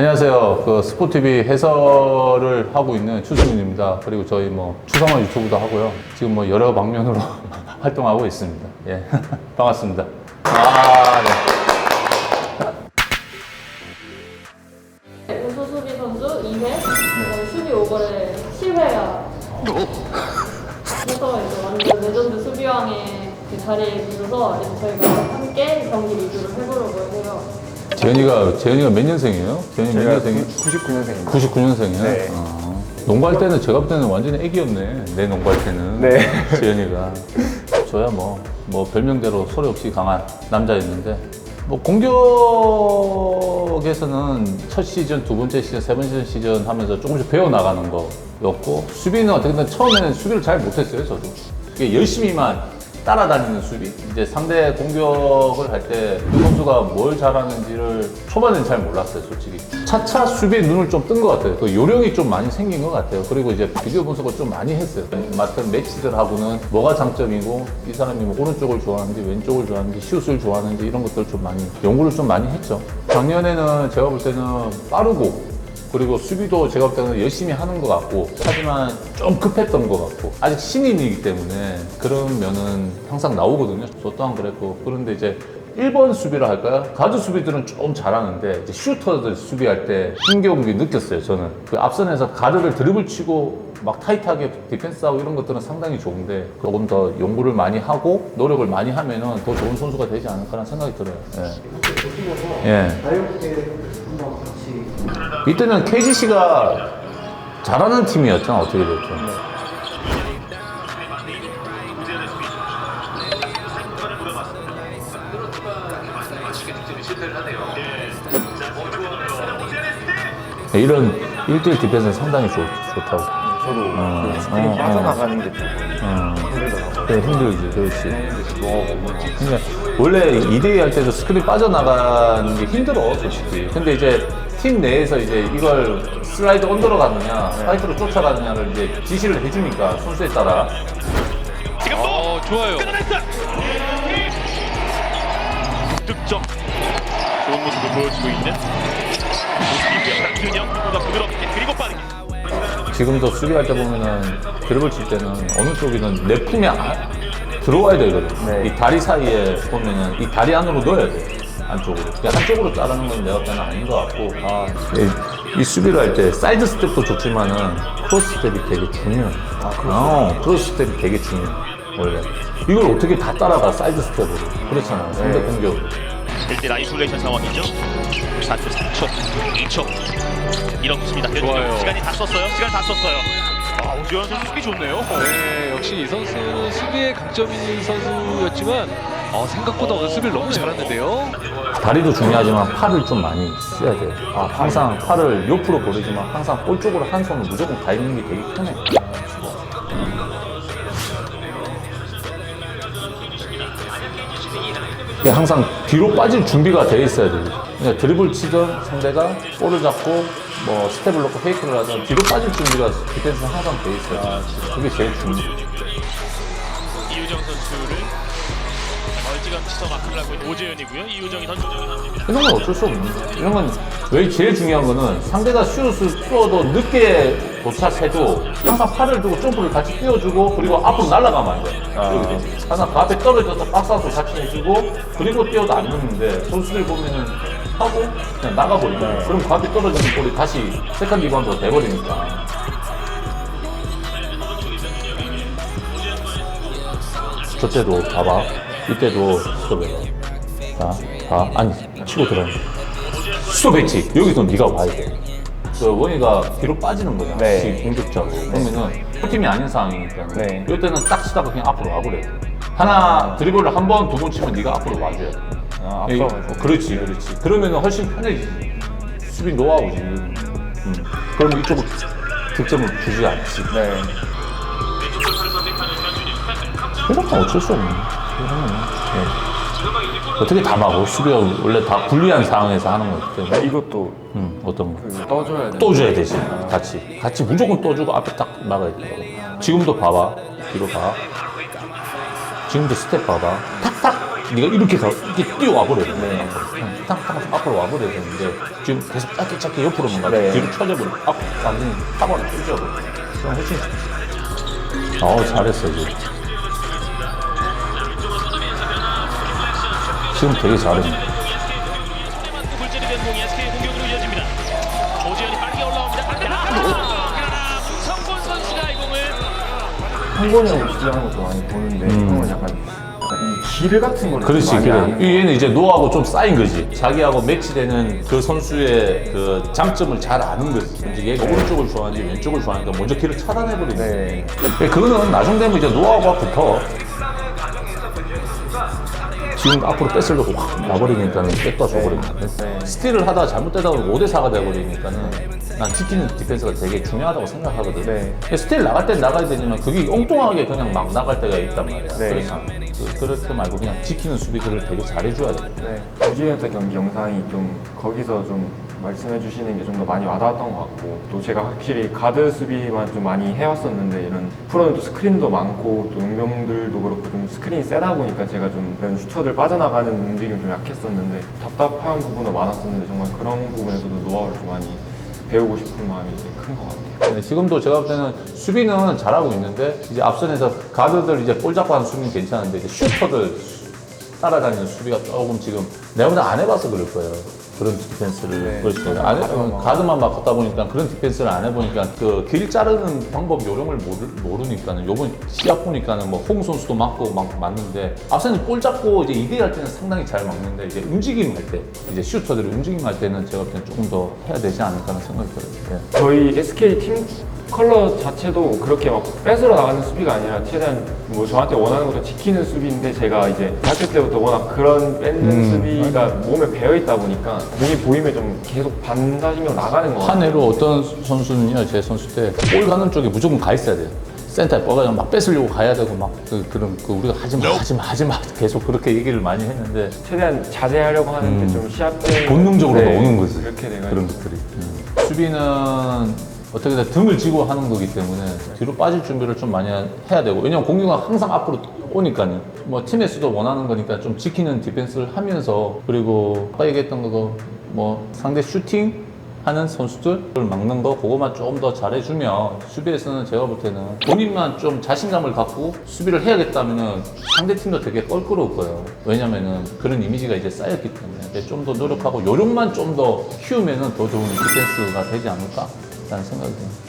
안녕하세요. 그 스포티비 해설을 하고 있는 추승민입니다. 그리고 저희 뭐 추성원 유튜브도 하고요. 지금 뭐 여러 방면으로 활동하고 있습니다. 예. 반갑습니다. 아, 네. 우수 수비 선수 2회, 수비 오버를 10회가 그래서 이제 완전 레전드 수비왕의 그 자리에 비춰서 이제 저희가 함께 경기 리뷰를 해보려고 해요. 재현이가, 재현이가 몇 년생이에요? 재현이 몇 제가 년생이에요? 99년생입니다. 99년생이에요? 네. 농구할 때는 제가 볼 때는 완전히 애기였네. 내 농구할 때는. 네. 지현이가. 저야 뭐, 뭐 별명대로 소리 없이 강한 남자였는데. 뭐 공격에서는 첫 시즌, 두 번째 시즌, 세 번째 시즌 하면서 조금씩 배워 나가는 거였고 수비는 어떻게 보면 처음에는 수비를 잘 못했어요, 저도. 그게 열심히만 따라다니는 수비? 이제 상대 공격을 할 때 그 선수가 뭘 잘하는지를 초반에는 잘 몰랐어요, 솔직히. 차차 수비에 눈을 좀 뜬 것 같아요. 그 요령이 좀 많이 생긴 것 같아요. 그리고 이제 비디오 분석을 좀 많이 했어요. 맡은 매치들하고는 뭐가 장점이고 이 사람이 뭐 오른쪽을 좋아하는지 왼쪽을 좋아하는지 슛을 좋아하는지 이런 것들을 좀 많이 연구를 좀 많이 했죠. 작년에는 제가 볼 때는 빠르고 그리고 수비도 제가 볼 때는 열심히 하는 것 같고 하지만 좀 급했던 것 같고 아직 신인이기 때문에 그런 면은 항상 나오거든요. 저 또한 그랬고 그런데 이제 1번 수비를 할까요? 가드 수비들은 좀 잘하는데 이제 슈터들 수비할 때 힘겨운 게 느꼈어요. 저는 그 앞선에서 가드를 드리블 치고 막 타이트하게 디펜스하고 이런 것들은 상당히 좋은데 조금 더 연구를 많이 하고 노력을 많이 하면은 더 좋은 선수가 되지 않을까라는 생각이 들어요. 예. 예. 이때는 KGC가 잘하는 팀이었잖아 어떻게 됐죠. 네, 이런 1대1 디펜스는 상당히 좋, 좋다고. 저도 어, 그 스크린 어, 빠져나가는 게 힘들더라고요. 그래, 힘들지, 그렇지. 너무 근데 원래 2대2 할 때도 스크린 빠져나가는 게 힘들어, 솔직히. 근데 이제 팀 내에서 이제 이걸 슬라이드 언더로 가느냐, 스파이크로 쫓아가느냐를 이제 지시를 해주니까, 선수에 따라. 어, 좋아요. 득점 좋은 모습을 보여주고 있는 모습이고요 강준영 누구보다 부드럽게 그리고 빠르게 지금도 수비할 때 보면은 드리블 칠 때는 어느 쪽이든 내 품에 아- 들어와야 되거든. 네. 이 다리 사이에 보면은 이 다리 안으로 넣어야 돼. 안쪽으로. 그냥 한쪽으로 자르는 건 내가 때는 아닌 것 같고. 아, 이, 이 수비를 할 때 사이드 스텝도 좋지만은 크로스 스텝이 되게 중요해. 아, 어, 크로스 스텝이 되게 중요해. 원래. 이걸 어떻게 다 따라가, 사이드 스텝으로. 그렇잖아. 상대 네. 공격. 1대 아이솔레이션 상황이죠 4초 3초 2초 밀어붙입니다 좋아요. 시간이 다 썼어요 시간 다 썼어요 아 오지원 선수 수비 좋네요 네, 역시 이 선수는 수비에 강점 있는 선수였지만 어, 생각보다 오늘 수비를 너무 잘했는데요. 다리도 중요하지만 팔을 좀 많이 써야 돼요. 아, 항상 팔을 옆으로 보내지만 항상 볼 쪽으로 한 손을 무조건 다 있는 게 되게 편해. 항상 뒤로 빠질 준비가 돼 있어야 돼요. 그냥 드리블 치던 상대가 볼을 잡고 뭐 스텝을 놓고 페이크를 하든 뒤로 빠질 준비가 디펜스는 항상 돼 있어요. 그게 제일 중요해요. 이우정 선수를 멀찌감치 하고 있는 오재현이고요 이우정이 던져줍니다 이런 건 어쩔 수 없는 거예요. 이런 건 왜 제일 중요한 거는 상대가 슛을 쏘도 늦게 도착해도 항상 팔을 두고 점프를 같이 띄워주고 그리고 앞으로 날아가면 안 돼. 항상 그 앞에 떨어져서 박스아웃 같이 해주고 그리고 뛰어도 안 넣는데 선수들 보면은 하고 그냥 나가버리고 그럼 그 앞에 떨어지는 볼이 다시 세컨드 리바운드가 돼버리니까. 저때도 봐봐. 이때도 스톱해봐. 자, 봐. 아니, 치고 들어가. 스톱했지. 여기서 네가 와야 돼. 그 원희가 뒤로 빠지는 거야. 네. 공격적으로. 그러면은 팀이 아닌 상황이니까. 네. 이럴 때는 딱 치다가 그냥 앞으로 와버려. 하나 드리블을 한 번, 두 번 치면 네가 앞으로 와줘야 돼. 아, 이- 앞서 가지고. 그렇지, 그렇지. 그러면은 훨씬 편해지지. 수비 노하우지. 음. 그럼 이쪽은 득점을 주지 않지. 네. 건 어쩔 수 없네. 이거는, 예. 어떻게 다 막어? 수비가 원래 다 불리한 상황에서 하는 거기 때문에. 이것도 음, 어떤 거? 그 떠줘야 돼. 또 줘야 되지. 같이. 같이 무조건 떠주고 앞에 딱 막아야 돼. 지금도 봐봐. 뒤로 봐. 지금도 스텝 봐봐. 탁탁 네가 이렇게 가, 이렇게 뛰어와 버려야 돼. 네. 탕탕 앞으로 와 버려야 되는데 지금 계속 짧게 짧게 옆으로만 가고 네. 뒤로 쳐져 버려. 앞 완전히 타버려 뛰져 버려. 그럼 훨씬. 어 잘했어 지금. 지금 되게 이 공을 한번에 주장하는 것도 많이 보는데 형은 약간, 약간 이 길 같은 음. 그렇지, 많이 그래. 아는 것 얘는 이제 노하고 좀 쌓인 거지. 자기하고 매치되는 그 선수의 그 장점을 잘 아는 거지. 이제 얘가 오른쪽을 좋아하는지 왼쪽을 좋아하니까 먼저 길을 차단해버리는 거지. 네. 그거는 나중 되면 이제 노하우가 붙어. 지금 앞으로 뺏으려고 확 나버리니까는 뺏다 줘버리는 거야. 네. 스틸을 하다가 잘못되다 보면 5대4가 돼버리니까는 난 지키는 디펜스가 되게 중요하다고 생각하거든. 네. 스틸 나갈 땐 나가야 되지만 그게 엉뚱하게 그냥 막 나갈 때가 있단 말이야. 네. 그래서 그, 그렇게 말고 그냥 지키는 수비들을 되게 잘해줘야 돼. 네. 오지현한테 경기 영상이 좀 거기서 좀 말씀해 주시는 게 좀 더 많이 와닿았던 것 같고 또 제가 확실히 가드 수비만 좀 많이 해왔었는데 이런 프로는 또 스크린도 많고 또 용병들도 그렇고 좀 스크린이 세다 보니까 제가 좀 이런 슈터들 빠져나가는 움직임이 좀 약했었는데 답답한 부분은 많았었는데 정말 그런 부분에서도 노하우를 좀 많이 배우고 싶은 마음이 큰 것 같아요. 네, 지금도 제가 볼 때는 수비는 잘하고 있는데 이제 앞선에서 가드들 이제 볼 잡고 하는 수비는 괜찮은데 이제 슈터들 따라다니는 수비가 조금 지금 내가 보다 안 해봐서 그럴 거예요. 그런 디펜스를 네. 그렇죠. 안 해, 가드만 가드만 막 걷다 보니까 그런 디펜스를 안 해보니까 그 길 자르는 방법 요령을 모르, 모르니까는 요번 시합 보니까는 뭐 홍 선수도 맞고 막 맞는데 앞서는 볼 잡고 이제 2대 할 때는 상당히 잘 막는데 이제 움직임 할 때 이제 슈터들이 움직임 할 때는 제가 볼 때는 조금 더 해야 되지 않을까 하는 생각이 들어요. 예. 저희 SK 팀 컬러 자체도 그렇게 막 뺏으러 나가는 수비가 아니라 최대한 뭐 저한테 원하는 것도 지키는 수비인데 제가 이제 대학교 때부터 워낙 그런 뺏는 음. 수비가 몸에 배어 있다 보니까 공이 보이면 좀 계속 반사신경 나가는 것 같아요. 한 해로 어떤 선수는요, 제 선수 때 볼 가는 쪽에 무조건 가 있어야 돼요. 센터에 뻗어가 막 뺏으려고 가야 되고 막 그, 그런 그 우리가 하지 마, 하지 마, 하지 마 계속 그렇게 얘기를 많이 했는데 최대한 자제하려고 하는데 좀 시합 때 음. 본능적으로 네, 나오는 거지. 그렇게 돼가지고 그런 것들이. 음. 수비는 어떻게든 등을 지고 하는 거기 때문에 뒤로 빠질 준비를 좀 많이 해야 되고 왜냐면 공격은 항상 앞으로 오니까요. 뭐 팀에서도 원하는 거니까 좀 지키는 디펜스를 하면서 그리고 아까 얘기했던 거뭐 상대 슈팅 하는 선수들을 막는 거 그거만 좀 더 잘해주면 수비에서는 제가 볼 때는 본인만 좀 자신감을 갖고 수비를 해야겠다면은 상대 팀도 되게 껄끄러울 거예요. 왜냐면은 그런 이미지가 이제 쌓였기 때문에 좀 더 노력하고 요령만 좀 더 키우면은 더 좋은 디펜스가 되지 않을까 좋겠다는 생각이 듭니다.